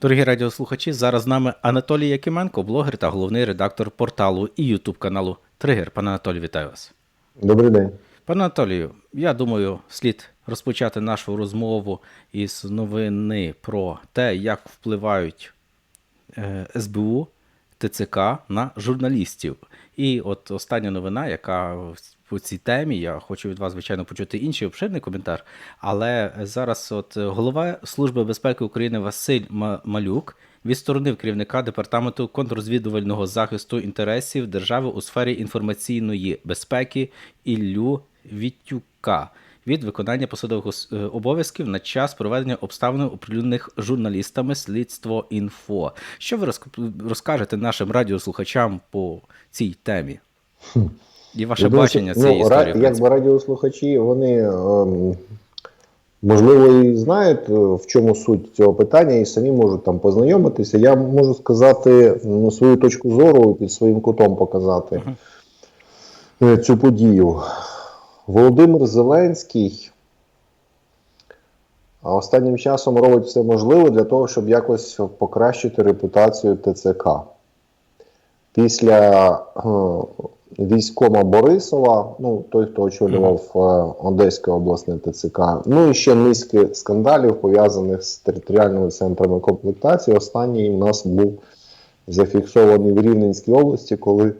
Дорогі радіослухачі, зараз з нами Анатолій Якименко, блогер та головний редактор порталу і Ютуб каналу Тригер. Пане Анатолію, вітаю вас. Добрий день. Пане Анатолію, я думаю, слід розпочати нашу розмову із новини про те, як впливають е, СБУ, ТЦК на журналістів. І от остання новина, яка по цій темі, я хочу від вас, звичайно, почути інший обширний коментар. Але зараз, от голова Служби безпеки України Василь Ма- Малюк відсторонив керівника департаменту контррозвідувального захисту інтересів держави у сфері інформаційної безпеки Іллю Вітюка від виконання посадових е, обов'язків на час проведення обставин оприлюднених журналістами слідство інфо. Що ви розк- розкажете нашим радіослухачам по цій темі? І ваше Я думаю, бачення що, цієї ну, історії. ра- Якби радіослухачі, вони ем, можливо і знають, е, в чому суть цього питання, і самі можуть там познайомитися. Я можу сказати ну, свою точку зору і під своїм кутом показати е, цю подію. Володимир Зеленський а останнім часом робить все можливе для того, щоб якось покращити репутацію ТЦК. Після е, військома Борисова, ну той, хто очолював е, Одеське обласне ТЦК, ну і ще низки скандалів пов'язаних з територіальними центрами комплектації. Останній у нас був зафіксований в Рівненській області, коли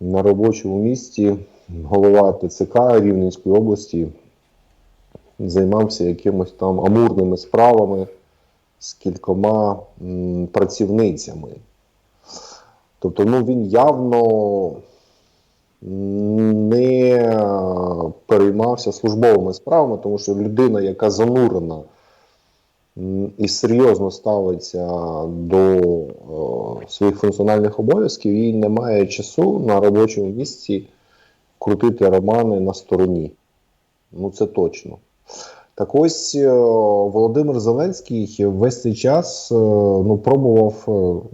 на робочому місці голова ТЦК Рівненської області займався якимось там амурними справами з кількома м, працівницями. Тобто, ну він явно не переймався службовими справами, тому що людина, яка занурена і серйозно ставиться до е, своїх функціональних обов'язків, їй немає часу на робочому місці крутити романи на стороні. Ну, це точно. Так ось е, Володимир Зеленський весь цей час е, ну, пробував е,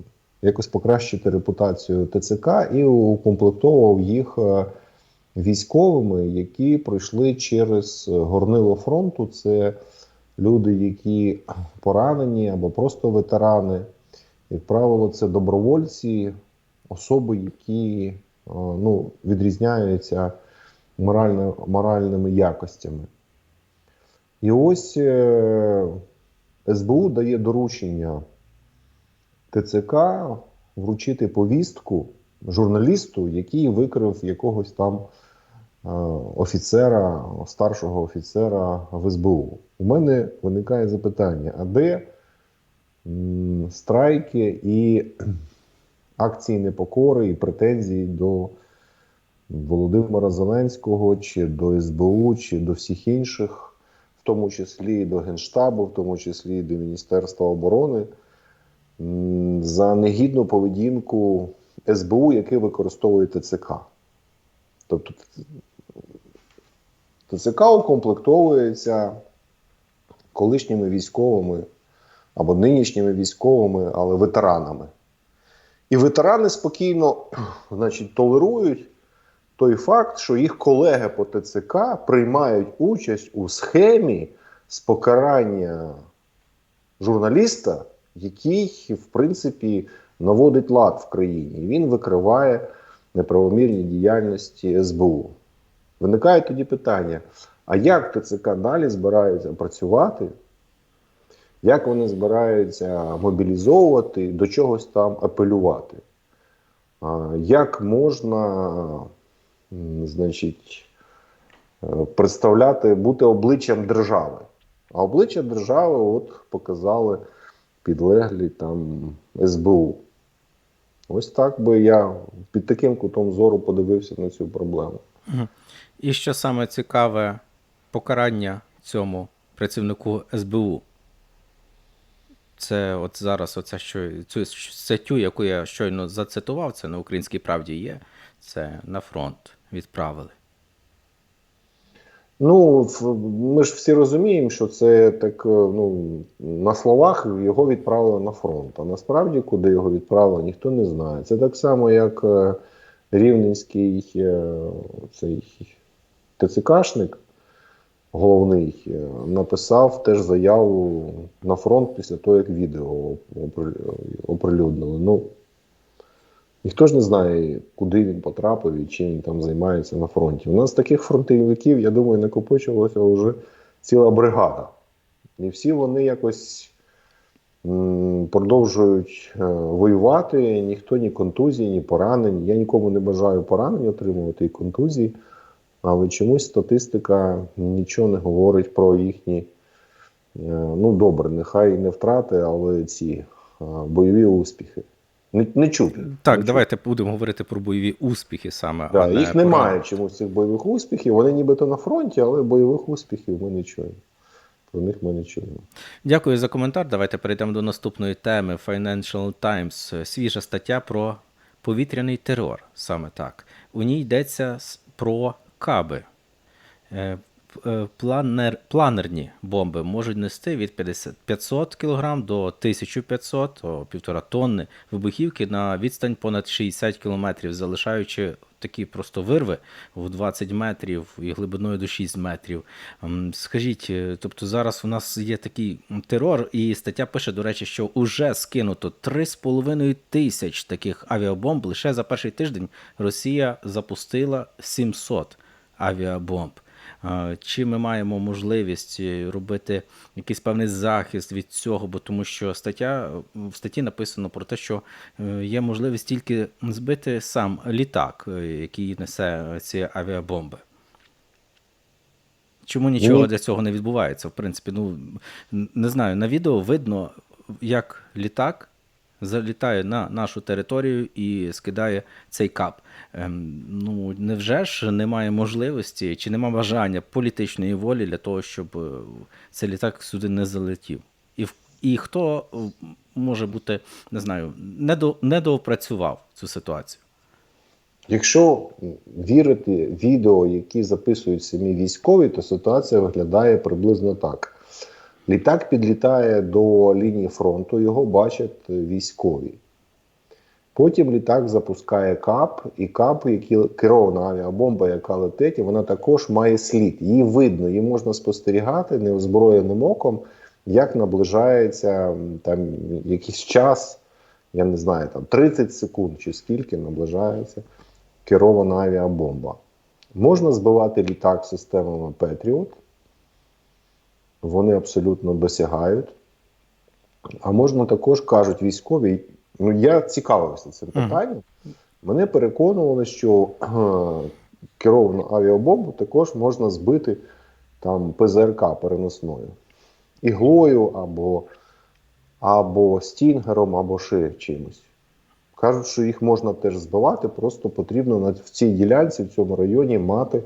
якось покращити репутацію ТЦК і укомплектовував їх е, військовими, які пройшли через горнило фронту. Це люди, які поранені або просто ветерани. Як правило, це добровольці, особи, які е, ну, відрізняються морально, моральними якостями. І ось е, СБУ дає доручення ТЦК вручити повістку журналісту, який викрив якогось там е, офіцера, старшого офіцера в СБУ. У мене виникає запитання: а де страйки і акції непокори і претензії до Володимира Зеленського чи до СБУ, чи до всіх інших, в тому числі і до Генштабу, в тому числі і до Міністерства оборони, за негідну поведінку СБУ, яке використовує ТЦК. Тобто ТЦК укомплектовується колишніми військовими або нинішніми військовими, але ветеранами. І ветерани спокійно значить, толерують той факт, що їх колеги по ТЦК приймають участь у схемі з покарання журналіста, який, в принципі, наводить лад в країні. Він викриває неправомірні діяльності СБУ. Виникає тоді питання: а як ТЦК далі збираються працювати? Як вони збираються мобілізовувати, до чогось там апелювати? Як можна значить, е, представляти, бути обличчям держави? А обличчя держави от показали підлеглі там СБУ. Ось так би я під таким кутом зору подивився на цю проблему. І що саме цікаве, покарання цьому працівнику СБУ. Це от зараз оця що, цю статтю, яку я щойно зацитував, це на українській правді є. Це на фронт відправили. Ну, ми ж всі розуміємо, що це так, е, ну, на словах його відправили на фронт. А насправді, куди його відправили, ніхто не знає. Це так само, як е, рівненський е, цей ТЦКшник головний, написав теж заяву на фронт після того, як відео оприлюднили. Ну, ніхто ж не знає, куди він потрапив і чим він там займається на фронті. У нас таких фронтовиків, я думаю, накопичувалося вже ціла бригада. І всі вони якось продовжують е, воювати. Ніхто ні контузії, ні поранень. Я нікому не бажаю поранень отримувати і контузії, але чомусь статистика нічого не говорить про їхні. е, Ну, добре, нехай не втрати, але ці е, бойові успіхи. Не, не чути. Так, не давайте будемо говорити про бойові успіхи саме. Да, а не їх про- немає чомусь цих бойових успіхів. Вони нібито на фронті, але бойових успіхів ми не чуємо. Про них ми не чуємо. Дякую за коментар. Давайте перейдемо до наступної теми. Financial Times. Свіжа стаття про повітряний терор. Саме так. У ній йдеться про каби. Е, Планер, планерні бомби можуть нести від 50, 500 кг до 1500, о, півтора тонни вибухівки на відстань понад 60 км, залишаючи такі просто вирви в 20 метрів і глибиною до 6 метрів. Скажіть, е, тобто зараз у нас є такий терор, і стаття пише, до речі, що вже скинуто 3,5 тисяч таких авіабомб. Лише за перший тиждень Росія запустила 700 авіабомб. Чи ми маємо можливість е, робити якийсь певний захист від цього? Бо тому що стаття в статті написано про те, що е, є можливість тільки збити сам літак, е, який несе ці авіабомби. Чому нічого Ні. для цього не відбувається? В принципі, ну не знаю, на відео видно, як літак залітає на нашу територію і скидає цей кап. Ем, ну, невже ж немає можливості чи немає бажання політичної волі для того, щоб е, цей літак сюди не залетів? І, і хто е, може бути, не знаю, недо, недоопрацював цю ситуацію? Якщо вірити відео, які записують самі військові, то ситуація виглядає приблизно так. Літак підлітає до лінії фронту, його бачать військові. Потім літак запускає кап, і кап, які керована авіабомба, яка летить, вона також має слід. Її видно, її можна спостерігати неозброєним оком, як наближається там якийсь час, я не знаю, там 30 секунд чи скільки наближається керована авіабомба. Можна збивати літак системами Patriot. Вони абсолютно досягають. А можна також, кажуть військові, ну я цікавився цим питанням. Мене переконували, що керовану авіабомбу також можна збити там ПЗРК переносною. Іглою або, або стінгером, або ще чимось. Кажуть, що їх можна теж збивати, просто потрібно в цій ділянці, в цьому районі мати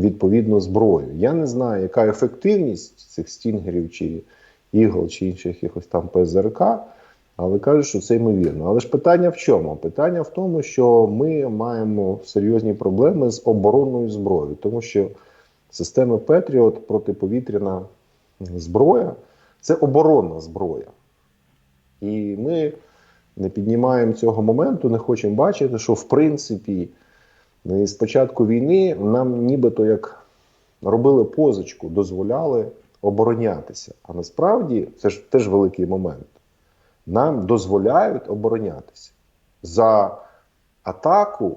відповідну зброю. Я не знаю, яка ефективність цих стінгерів чи ігл, чи інших якихось там ПЗРК, але кажуть, що це ймовірно. Але ж питання в чому? Питання в тому, що ми маємо серйозні проблеми з оборонною зброєю, тому що системи Петріот протиповітряна зброя це оборонна зброя. І ми не піднімаємо цього моменту, не хочемо бачити, що в принципі е, з початку війни нам нібито як робили позичку, дозволяли оборонятися. А насправді це ж теж великий момент. Нам дозволяють оборонятися. За атаку,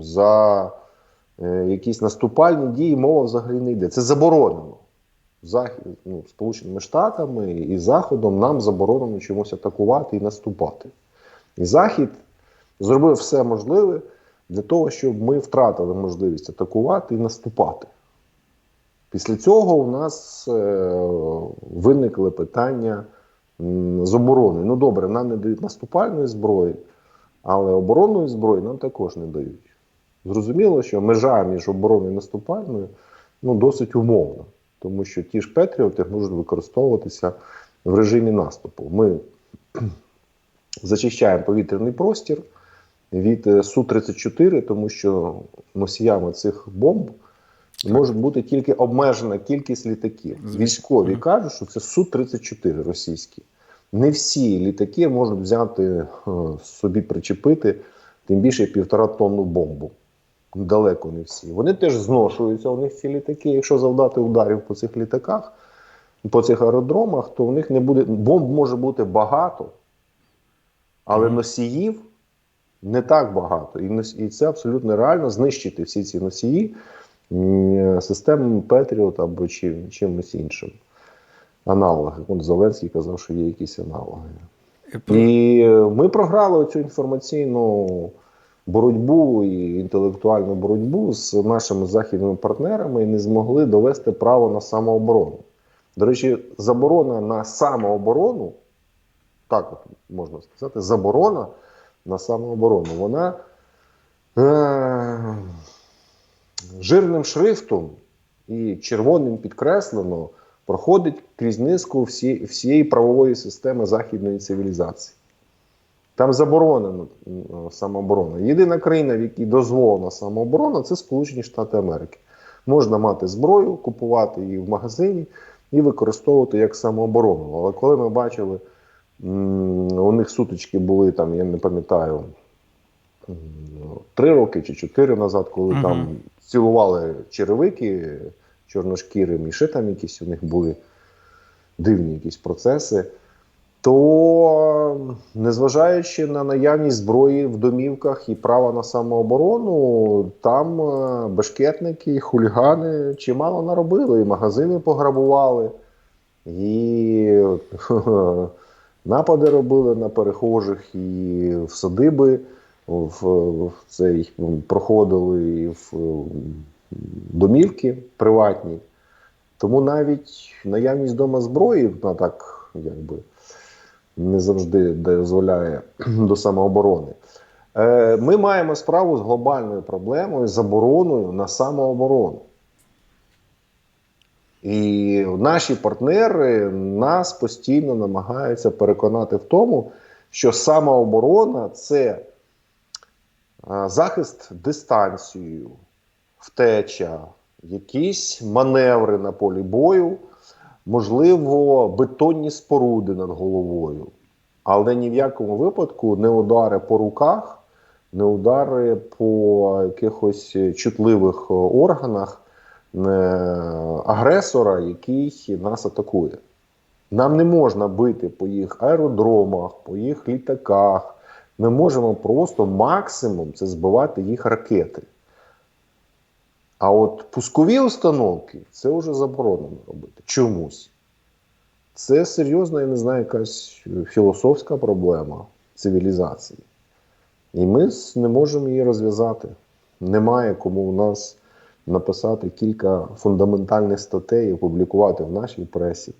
за е, якісь наступальні дії мова взагалі не йде. Це заборонено. Захід, ну, Сполученими Штатами і Заходом нам заборонено чомусь атакувати і наступати. І Захід зробив все можливе для того, щоб ми втратили можливість атакувати і наступати. Після цього у нас е, виникли питання з оборони. Ну добре, нам не дають наступальної зброї, але оборонної зброї нам також не дають. Зрозуміло, що межа між обороною і наступальною ну, досить умовна, тому що ті ж Петріоти можуть використовуватися в режимі наступу. Ми зачищаємо повітряний простір від е, Су-34, тому що носіями цих бомб може бути тільки обмежена кількість літаків. Звісно. Військові кажуть, що це Су-34 російські. Не всі літаки можуть взяти е, собі причепити тим більше півтора тонну бомбу. далеко не всі. Вони теж зношуються, у них ці літаки. Якщо завдати ударів по цих літаках, по цих аеродромах, то в них не буде. Бомб може бути багато, але носіїв не так багато. І, і це абсолютно реально знищити всі ці носії м, системами Петріот або чим, чимось іншим. Аналоги. От Зеленський казав, що є якісь аналоги. І е, ми програли цю інформаційну боротьбу і інтелектуальну боротьбу з нашими західними партнерами і не змогли довести право на самооборону. До речі, заборона на самооборону, так от можна сказати, заборона на самооборону, вона е- жирним шрифтом і червоним підкреслено проходить крізь низку всі, всієї правової системи західної цивілізації. Там заборонено самооборона. Єдина країна, в якій дозволена самооборона, це Сполучені Штати Америки. Можна мати зброю, купувати її в магазині і використовувати як самооборону. Але коли ми бачили, у них сутички були там, я не пам'ятаю, три роки чи чотири назад, коли Мгм. там цілували черевики чорношкірим, і ще там якісь у них були дивні якісь процеси. То, незважаючи на наявність зброї в домівках і права на самооборону, там е, бешкетники, хулігани чимало наробили, і магазини пограбували, і напади робили на перехожих, і в садиби в, в цей проходили в домівки приватні. Тому навіть наявність дома зброї вона так якби не завжди дозволяє до самооборони. Е, Ми маємо справу з глобальною проблемою забороною на самооборону. І наші партнери нас постійно намагаються переконати в тому, що самооборона це захист дистанцією, втеча, якісь маневри на полі бою, можливо, бетонні споруди над головою. Але ні в якому випадку не удари по руках, не удари по якихось чутливих е, органах агресора, який нас атакує. Нам не можна бити по їх аеродромах, по їх літаках. Ми можемо просто максимум це збивати їх ракети. А от пускові установки це вже заборонено робити чомусь. Це серйозна, я не знаю, якась філософська проблема цивілізації. І ми не можемо її розв'язати. Немає кому у нас написати кілька фундаментальних статей і опублікувати в нашій пресі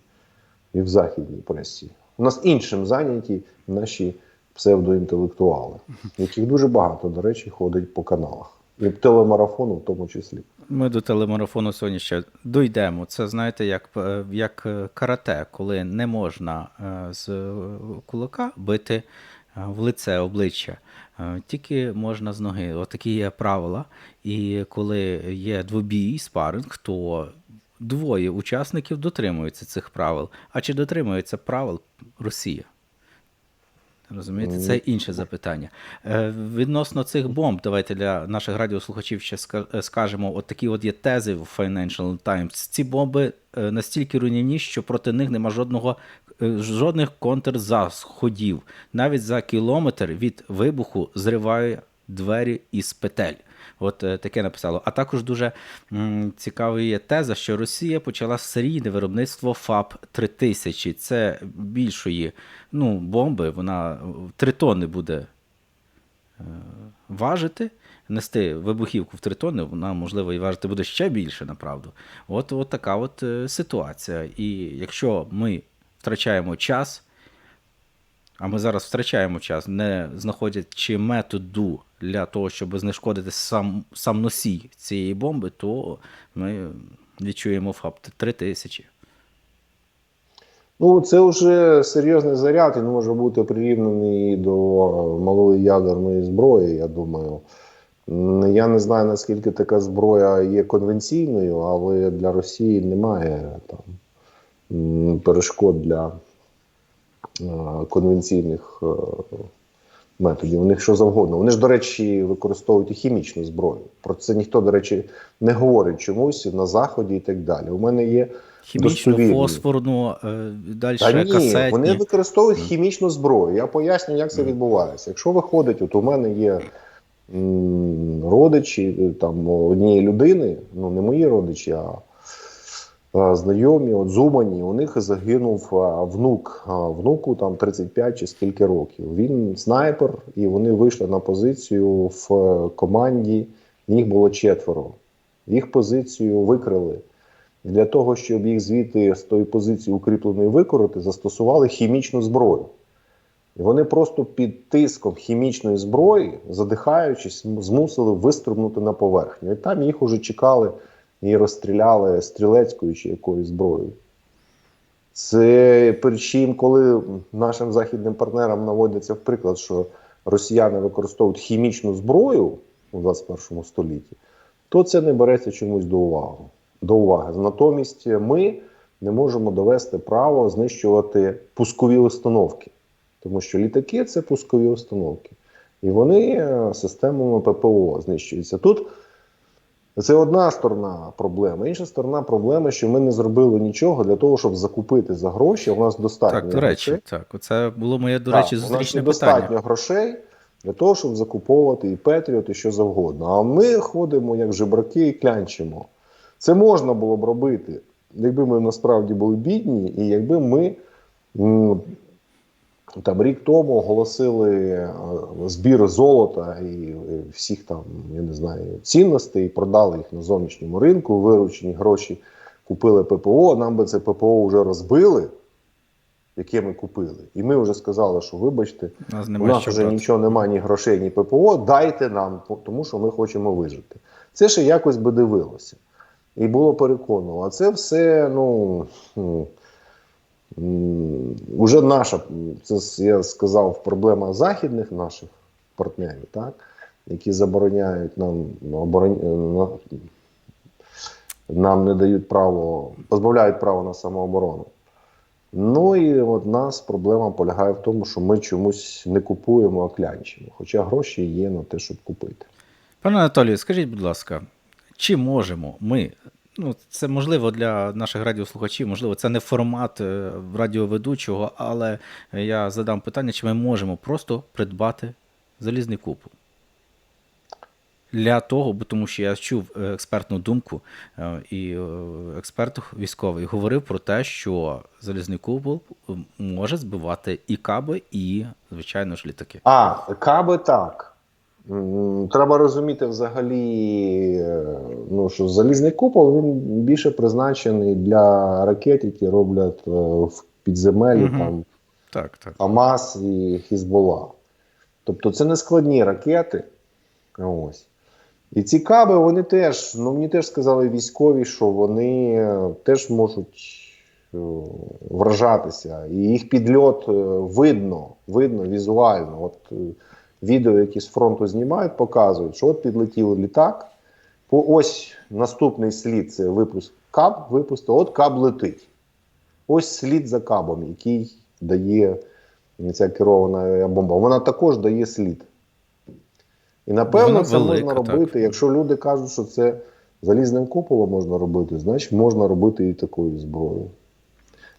і в західній пресі. У нас іншим зайняті наші псевдоінтелектуали, яких дуже багато, до речі, ходить по каналах. І телемарафону в тому числі. Ми до телемарафону сьогодні ще дійдемо. Це знаєте, як, е, як е, карате, коли не можна е, з кулака бити в лице обличчя. Тільки можна з ноги. Отакі є правила. І коли є двобій, спаринг, то двоє учасників дотримуються цих правил. А чи дотримується правил Росія? Розумієте, це інше запитання. Е, відносно цих бомб, давайте для наших радіослухачів ще скажемо: от такі от є тези в Financial Times. Ці бомби е, настільки руйнівні, що проти них нема жодного жодних контрзаходів. Навіть за кілометр від вибуху зриває двері із петель. От е, таке написало. А також дуже м, цікавою є теза, що Росія почала серійне виробництво ФАП 3000. Це більшої ну, бомби, вона 3 тонни буде е, важити. Нести вибухівку в 3 тонни, вона, можливо, і важити буде ще більше, направду. От, от така от е, ситуація. І якщо ми втрачаємо час, а ми зараз втрачаємо час, не знаходячи методу для того, щоб знешкодити сам, сам носій цієї бомби, то ми відчуємо факт 3000. Ну, це вже серйозний заряд, він може бути прирівняний до малої ядерної зброї, я думаю. Я не знаю, наскільки така зброя є конвенційною, але для Росії немає там перешкод для е, конвенційних е, методів. У них що завгодно. Вони ж, до речі, використовують і хімічну зброю. Про це ніхто, до речі, не говорить чомусь на заході і так далі. У мене є Хімічну, фосфорну, е, далі Та ні, касетні. вони використовують хімічну зброю. Я поясню, як це відбувається. Якщо виходить, от у мене є м, родичі там однієї людини, ну не мої родичі, а знайомі, от Зумані, у них загинув внук. Внуку там 35 чи скільки років. Він снайпер, і вони вийшли на позицію в е, команді. Їх було четверо. Їх позицію викрили. Для того, щоб їх звідти з тої позиції укріпленої викорити, застосували хімічну зброю. І вони просто під тиском хімічної зброї, задихаючись, змусили вистрибнути на поверхню. І там їх уже чекали і розстріляли стрілецькою чи якоюсь зброєю. Це причим, коли нашим західним партнерам наводиться в приклад, що росіяни використовують хімічну зброю у 21 столітті, то це не береться чомусь до уваги. До уваги. Натомість ми не можемо довести право знищувати пускові установки, тому що літаки це пускові установки, і вони е, системами ППО знищуються. Тут це одна сторона проблеми. Інша сторона проблеми, що ми не зробили нічого для того, щоб закупити за гроші. У нас достатньо Так, до речі, грошей. так. Оце було моє, до Так, речі, у нас зустрічне питання. грошей для того, щоб закуповувати і Петріот, і що завгодно. А ми ходимо як жебраки і клянчимо. Це можна було б робити, якби ми насправді були бідні, і якби ми там рік тому оголосили е, збір золота і всіх там, я не знаю, цінностей, продали їх на зовнішньому ринку, виручені гроші купили ППО. Нам би це ППО вже розбили, яке ми купили. І ми вже сказали, що вибачте, У нас у нас вже брати. нічого немає, ні грошей, ні ППО. Дайте нам, тому що ми хочемо вижити. Це ще якось би дивилося. І було переконано. А це все, ну. Уже наша, це я сказав, проблема західних наших партнерів, так, які забороняють нам оборон... нам не дають право, позбавляють права на самооборону. Ну і от нас проблема полягає в тому, що ми чомусь не купуємо, а клянчимо. Хоча гроші є на те, щоб купити. Пане Анатолію, скажіть, будь ласка, чи можемо ми, ну це можливо для наших радіослухачів, можливо, це не формат е, радіоведучого, але я задам питання, чи ми можемо просто придбати залізний купол? Для того, бо тому що я чув е, експертну думку, е, і експерт військовий говорив про те, що залізний купол може збивати і каби, і, звичайно ж, літаки. А, каби так. Треба розуміти взагалі, е, ну, що залізний купол він більше призначений для ракет, які роблять е, в підземелі Мгм. там Так, так. Хамас і Хізбола. Тобто це не складні ракети. Ось. І ці каби, вони теж, ну мені теж сказали військові, що вони е, теж можуть вражатися. І їх підльот видно, видно візуально. От відео, які з фронту знімають, показують, що от підлетів літак. По ось наступний слід це випуск каб, випустив, от каб летить. Ось слід за кабом, який дає ця керована бомба. Вона також дає слід. І напевно Вона це велика, можна робити. так. Якщо люди кажуть, що це залізним куполом можна робити, значить можна робити і такою зброєю.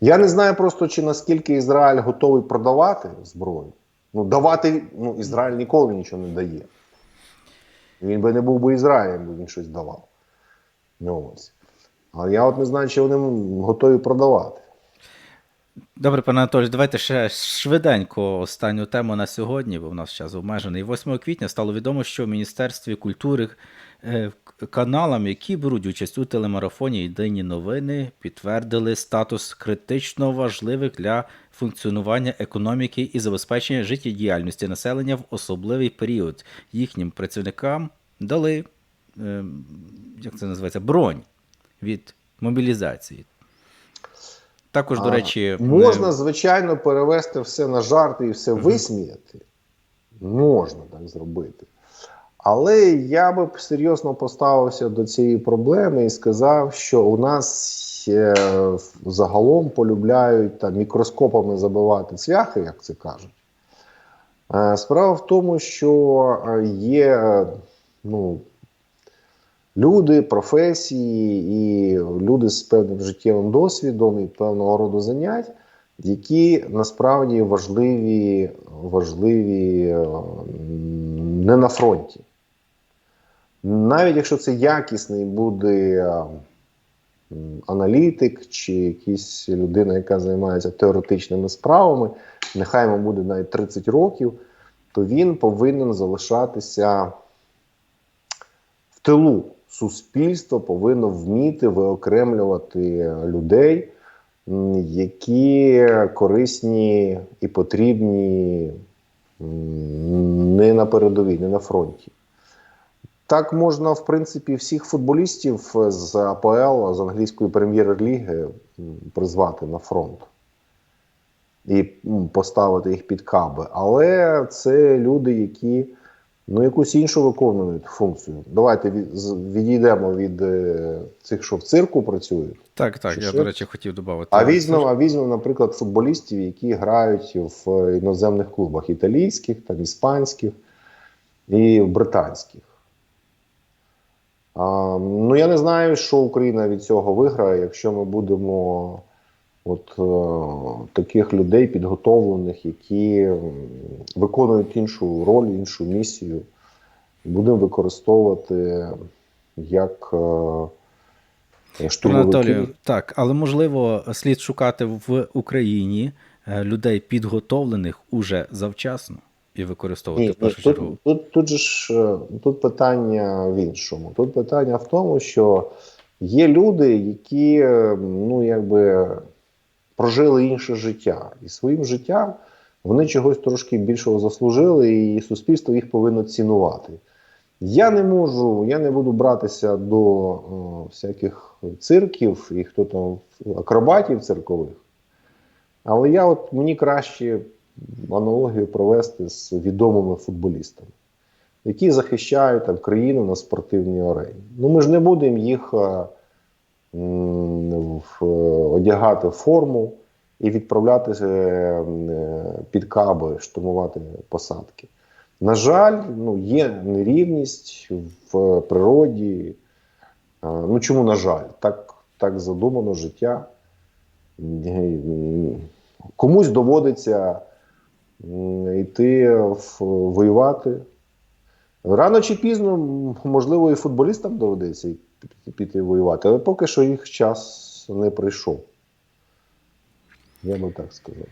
Я не знаю просто, чи наскільки Ізраїль готовий продавати зброю. Ну, давати, ну, Ізраїль ніколи нічого не дає. Він би не був би Ізраїлем, якби він щось давав. Ну, ось. А я от не знаю, чи вони готові продавати. Добре, пане Анатолій, давайте ще швиденько останню тему на сьогодні, бо в нас час обмежений. 8 квітня стало відомо, що в Міністерстві культури е, каналам, які беруть участь у телемарафоні Єдині новини, підтвердили статус критично важливих для функціонування економіки і забезпечення життєдіяльності населення в особливий період. Їхнім працівникам дали, е, як це називається, бронь від мобілізації. Також, до речі, можна, е, звичайно, перевести все на жарти і все висміяти. Можна так зробити. Але я би серйозно поставився до цієї проблеми і сказав, що у нас е, загалом полюбляють там, мікроскопами забивати цвяхи, як це кажуть. Е, Справа в тому, що е, є е, ну, люди, професії і люди з певним життєвим досвідом і певного роду занять, які насправді важливі, важливі е, не на фронті. Навіть якщо це якісний буде е, аналітик чи якась людина, яка займається теоретичними справами, нехай йому буде навіть 30 років, то він повинен залишатися в тилу. Суспільство повинно вміти виокремлювати людей, які корисні і потрібні не на передовій, не на фронті. Так можна, в принципі, всіх футболістів з АПЛ, з англійської прем'єр-ліги призвати на фронт і поставити їх під каби. Але це люди, які ну, якусь іншу виконують функцію. Давайте відійдемо від е, цих, що в цирку працюють. Так, так, Чи я, що? до речі, хотів додати. А візьмемо, а візьмемо, наприклад, футболістів, які грають в іноземних клубах італійських, там, іспанських і британських. Ну, я не знаю, що Україна від цього виграє, якщо ми будемо от, е, таких людей підготовлених, які виконують іншу роль, іншу місію, будемо використовувати як е. Анатолію, так, але можливо, слід шукати в Україні е, людей підготовлених уже завчасно і використовувати Ні, в першу тут, чергу. тут, тут же ж е, тут питання в іншому. Тут питання в тому, що є люди, які е, ну, якби прожили інше життя, і своїм життям вони чогось трошки більшого заслужили, і суспільство їх повинно цінувати. Я не можу, я не буду братися до е, всяких цирків і хто там акробатів циркових. Але я от мені краще аналогію провести з відомими футболістами, які захищають там, країну на спортивній арені. Ну ми ж не будемо їх е, одягати в форму і відправляти е, е, під каби, штурмувати посадки. На жаль, ну, є нерівність в природі. Ну чому, на жаль, так, так задумано життя. Комусь доводиться йти в, воювати. Рано чи пізно, можливо, і футболістам доведеться піти- воювати, але поки що їх час не прийшов. Я би так сказав.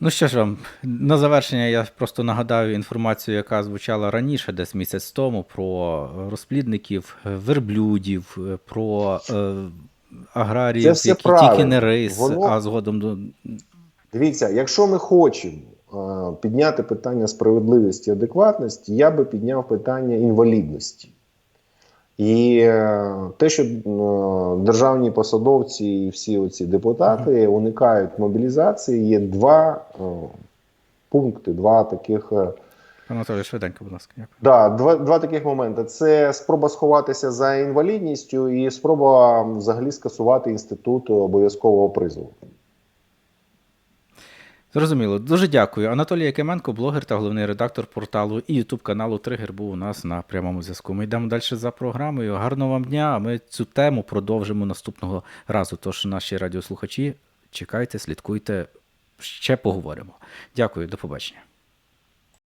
Ну що ж вам, на завершення я просто нагадаю інформацію, яка звучала раніше, десь місяць тому, про розплідників, е, верблюдів, е, про е, аграріїв, які правильно. тільки не рис, Воно- а згодом до. Дивіться, якщо ми хочемо е, підняти питання справедливості і адекватності, я би підняв питання інвалідності. І е, те, що е, державні посадовці і всі оці депутати уникають мобілізації, є два е, пункти, два таких. е, Анатолій, швиденько, будь ласка. Да, два, два таких моменти: це спроба сховатися за інвалідністю і спроба взагалі скасувати інститут обов'язкового призову. Зрозуміло, дуже дякую. Анатолій Якименко, блогер та головний редактор порталу і ютуб каналу Тригер був у нас на прямому зв'язку. Ми йдемо далі за програмою. Гарного вам дня. Ми цю тему продовжимо наступного разу. Тож, наші радіослухачі, чекайте, слідкуйте, ще поговоримо. Дякую, до побачення.